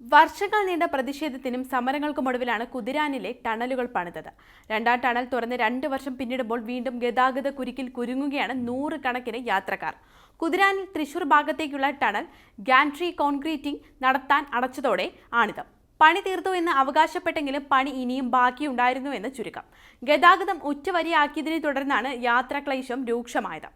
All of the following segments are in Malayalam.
വർഷങ്ങൾ നീണ്ട പ്രതിഷേധത്തിനും സമരങ്ങൾക്കുമൊടുവിലാണ് കുതിരാനിലെ ടണലുകൾ പണിതത്. രണ്ടാം ടണൽ തുറന്ന് രണ്ട് വർഷം പിന്നിടുമ്പോൾ വീണ്ടും ഗതാഗത കുരുക്കിൽ കുരുങ്ങുകയാണ് നൂറുകണക്കിന് യാത്രക്കാർ. കുതിരാനിൽ തൃശൂർ ഭാഗത്തേക്കുള്ള ടണൽ ഗാൻട്രി കോൺക്രീറ്റിംഗ് നടത്താൻ അടച്ചതോടെ ആണിത്. പണി തീർത്തു എന്ന് അവകാശപ്പെട്ടെങ്കിലും പണി ഇനിയും ബാക്കിയുണ്ടായിരുന്നു എന്ന് ചുരുക്കം. ഗതാഗതം ഉച്ചവരിയാക്കിയതിനെ തുടർന്നാണ് യാത്രാക്ലേശം രൂക്ഷമായത്.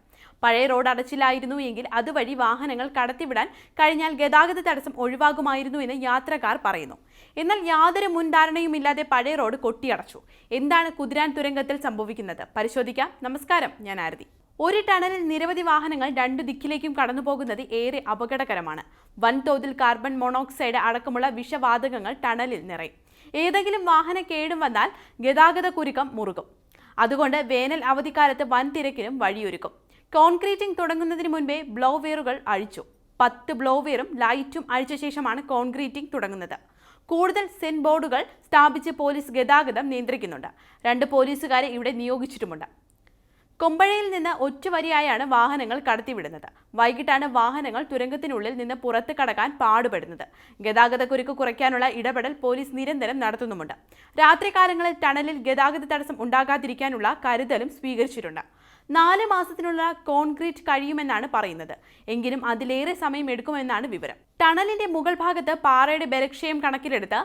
പഴയ റോഡ് അടച്ചില്ലായിരുന്നു എങ്കിൽ അതുവഴി വാഹനങ്ങൾ കടത്തിവിടാൻ കഴിഞ്ഞാൽ ഗതാഗത തടസ്സം ഒഴിവാകുമായിരുന്നു എന്ന് യാത്രക്കാർ പറയുന്നു. എന്നാൽ യാതൊരു മുൻധാരണയുമില്ലാതെ പഴയ റോഡ് കൊട്ടിയടച്ചു. എന്താണ് കുതിരാൻ തുരങ്കത്തിൽ സംഭവിക്കുന്നത്? പരിശോധിക്കാം. നമസ്കാരം. ഞാൻ ആരതി. ഒരു ടണലിൽ നിരവധി വാഹനങ്ങൾ രണ്ടു ദിക്കിലേക്കും കടന്നു പോകുന്നത് ഏറെ അപകടകരമാണ്. വൻതോതിൽ കാർബൺ മോണോക്സൈഡ് അടക്കമുള്ള വിഷവാതകങ്ങൾ ടണലിൽ നിറയും. ഏതെങ്കിലും വാഹന കേടും വന്നാൽ ഗതാഗത കുരുക്കം മുറുകും. അതുകൊണ്ട് വേനൽ അവധിക്കാലത്ത് വൻ തിരക്കിനും വഴിയൊരുക്കും. കോൺക്രീറ്റിംഗ് തുടങ്ങുന്നതിന് മുൻപേ ബ്ലോവെയറുകൾ അഴിച്ചു. പത്ത് ബ്ലോവെയറും ലൈറ്റും അഴിച്ച ശേഷമാണ് കോൺക്രീറ്റിംഗ് തുടങ്ങുന്നത്. കൂടുതൽ സെൻ ബോർഡുകൾ സ്ഥാപിച്ച് പോലീസ് ഗതാഗതം നിയന്ത്രിക്കുന്നുണ്ട്. രണ്ട് പോലീസുകാരെ ഇവിടെ നിയോഗിച്ചിട്ടുമുണ്ട്. കൊമ്പഴയിൽ നിന്ന് ഒറ്റവരിയായാണ് വാഹനങ്ങൾ കടത്തിവിടുന്നത്. വൈകിട്ടാണ് വാഹനങ്ങൾ തുരങ്കത്തിനുള്ളിൽ നിന്ന് പുറത്ത് കടക്കാൻ പാടുപെടുന്നത്. ഗതാഗതക്കുരുക്ക് കുറയ്ക്കാനുള്ള ഇടപെടൽ പോലീസ് നിരന്തരം നടത്തുന്നുമുണ്ട്. രാത്രികാലങ്ങളിൽ ടണലിൽ ഗതാഗത തടസ്സം ഉണ്ടാകാതിരിക്കാനുള്ള കരുതലും സ്വീകരിച്ചിട്ടുണ്ട്. നാല് മാസത്തിനുള്ള കോൺക്രീറ്റ് കഴിയുമെന്നാണ് പറയുന്നത്. എങ്കിലും അതിലേറെ സമയം എടുക്കുമെന്നാണ് വിവരം. ടണലിന്റെ മുകൾ ഭാഗത്ത് പാറയുടെ ബലക്ഷയം കണക്കിലെടുത്ത്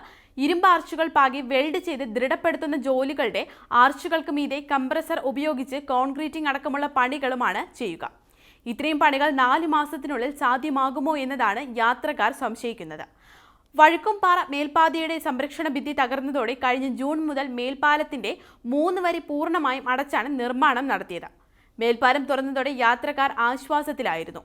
ഇരുമ്പ് ആർച്ചുകൾ പാകി വെൽഡ് ചെയ്ത് ദൃഢപ്പെടുത്തുന്ന ജോലികളുടെ ആർച്ചുകൾക്ക് മീതെ കംപ്രസർ ഉപയോഗിച്ച് കോൺക്രീറ്റിംഗ് അടക്കമുള്ള പണികളുമാണ് ചെയ്യുക. ഇത്രയും പണികൾ നാല് മാസത്തിനുള്ളിൽ സാധ്യമാകുമോ എന്നതാണ് യാത്രക്കാർ സംശയിക്കുന്നത്. വഴുക്കുംപാറ മേൽപ്പാതയുടെ സംരക്ഷണ ഭിത്തി തകർന്നതോടെ കഴിഞ്ഞ ജൂൺ മുതൽ മേൽപ്പാലത്തിന്റെ മൂന്ന് വരി പൂർണമായും അടച്ചാണ് നിർമ്മാണം നടത്തിയത്. മേൽപ്പാലം തുറന്നതോടെ യാത്രക്കാർ ആശ്വാസത്തിലായിരുന്നു.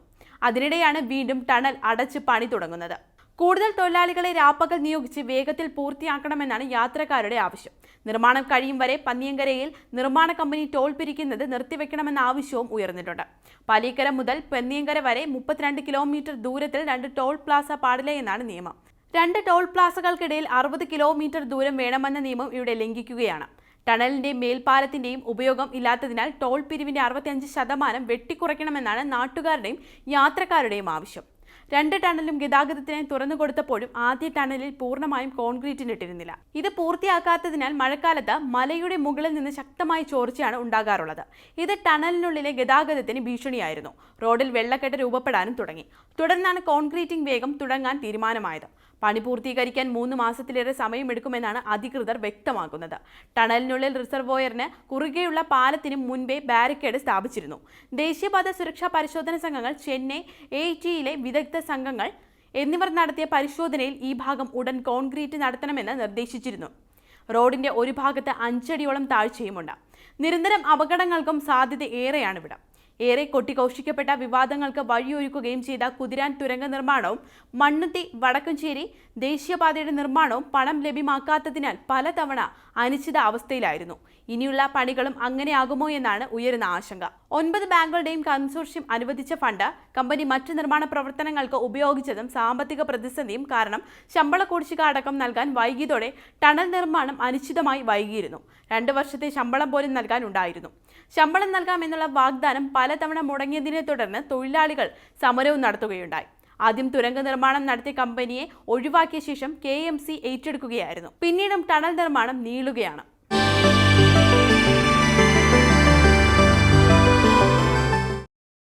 അതിനിടെയാണ് വീണ്ടും ടണൽ അടച്ച് പണി തുടങ്ങുന്നത്. കൂടുതൽ തൊഴിലാളികളെ രാപ്പകൽ നിയോഗിച്ച് വേഗത്തിൽ പൂർത്തിയാക്കണമെന്നാണ് യാത്രക്കാരുടെ ആവശ്യം. നിർമ്മാണം കഴിയും വരെ പന്നിയങ്കരയിൽ നിർമ്മാണ കമ്പനി ടോൾ പിരിക്കുന്നത് നിർത്തിവെക്കണമെന്ന ആവശ്യവും ഉയർന്നിട്ടുണ്ട്. പാലീക്കര മുതൽ പന്നിയങ്കര വരെ മുപ്പത്തിരണ്ട് കിലോമീറ്റർ ദൂരത്തിൽ രണ്ട് ടോൾ പ്ലാസ പാടില്ല എന്നാണ് നിയമം. രണ്ട് ടോൾ പ്ലാസകൾക്കിടയിൽ അറുപത് കിലോമീറ്റർ ദൂരം വേണമെന്ന നിയമം ഇവിടെ ലംഘിക്കുകയാണ്. ടണലിന്റെ മേൽപ്പാലത്തിന്റെയും ഉപയോഗം ഇല്ലാത്തതിനാൽ ടോൾ പിരിവിന്റെ അറുപത്തിയഞ്ച് ശതമാനം വെട്ടിക്കുറയ്ക്കണമെന്നാണ് നാട്ടുകാരുടെയും യാത്രക്കാരുടെയും ആവശ്യം. രണ്ട് ടണലും ഗതാഗതത്തിന് തുറന്നു കൊടുത്തപ്പോഴും ആദ്യ ടണലിൽ പൂർണമായും കോൺക്രീറ്റിനിട്ടിരുന്നില്ല ഇത് പൂർത്തിയാക്കാത്തതിനാൽ മഴക്കാലത്ത് മലയുടെ മുകളിൽ നിന്ന് ശക്തമായ ചോർച്ചയാണ് ഉണ്ടാകാറുള്ളത്. ഇത് ടണലിനുള്ളിലെ ഗതാഗതത്തിന് ഭീഷണിയായിരുന്നു. റോഡിൽ വെള്ളക്കെട്ട് രൂപപ്പെടാനും തുടങ്ങി. തുടർന്നാണ് കോൺക്രീറ്റിംഗ് വേഗം തുടങ്ങാൻ തീരുമാനമായത്. പണി പൂർത്തീകരിക്കാൻ മൂന്ന് മാസത്തിലേറെ സമയമെടുക്കുമെന്നാണ് അധികൃതർ വ്യക്തമാക്കുന്നത്. ടണലിനുള്ളിൽ റിസർവോയറിന് കുറുകെയുള്ള പാലത്തിന് മുൻപേ ബാരിക്കേഡ് സ്ഥാപിച്ചിരുന്നു. ദേശീയപാത സുരക്ഷാ പരിശോധന സംഘങ്ങൾ ചെന്നൈ എ ടിയിലെ വിദഗ്ധ സംഘങ്ങൾ എന്നിവർ നടത്തിയ പരിശോധനയിൽ ഈ ഭാഗം ഉടൻ കോൺക്രീറ്റ് നടത്തണമെന്ന് നിർദ്ദേശിച്ചിരുന്നു. റോഡിന്റെ ഒരു ഭാഗത്ത് അഞ്ചടിയോളം താഴ്ചയുമുണ്ട്. നിരന്തരം അപകടങ്ങൾക്കും സാധ്യത ഏറെയാണ് ഇവിടെ ഏറെ കൊട്ടിഘോഷിക്കപ്പെട്ട വിവാദങ്ങൾക്ക് വഴിയൊരുക്കുകയും ചെയ്ത കുതിരാൻ തുരങ്ക നിർമ്മാണവും മണ്ണുത്തി വടക്കഞ്ചേരി ദേശീയപാതയുടെ നിർമ്മാണവും പണം ലഭ്യമാക്കാത്തതിനാൽ പലതവണ അനിശ്ചിത അവസ്ഥയിലായിരുന്നു. ഇനിയുള്ള പണികളും അങ്ങനെയാകുമോ എന്നാണ് ഉയരുന്ന ആശങ്ക. ഒൻപത് ബാങ്കുകളുടെയും കൺസോർഷ്യം അനുവദിച്ച ഫണ്ട് കമ്പനി മറ്റ് നിർമ്മാണ പ്രവർത്തനങ്ങൾക്ക് ഉപയോഗിച്ചതും സാമ്പത്തിക പ്രതിസന്ധിയും കാരണം ശമ്പള കുടിശ്ശിക അടക്കം നൽകാൻ വൈകിയതോടെ ടണൽ നിർമ്മാണം അനിശ്ചിതമായി വൈകിയിരുന്നു. രണ്ട് വർഷത്തെ ശമ്പളം പോലും നൽകാൻ ഉണ്ടായിരുന്നു. ശമ്പളം നൽകാമെന്നുള്ള വാഗ്ദാനം പലതവണ മുടങ്ങിയതിനെ തുടർന്ന് തൊഴിലാളികൾ സമരവും നടത്തുകയുണ്ടായി. ആദ്യം തുരങ്ക നിർമ്മാണം നടത്തിയ കമ്പനിയെ ഒഴിവാക്കിയ ശേഷം കെ ഏറ്റെടുക്കുകയായിരുന്നു. പിന്നീടും ടണൽ നിർമ്മാണം നീളുകയാണ്.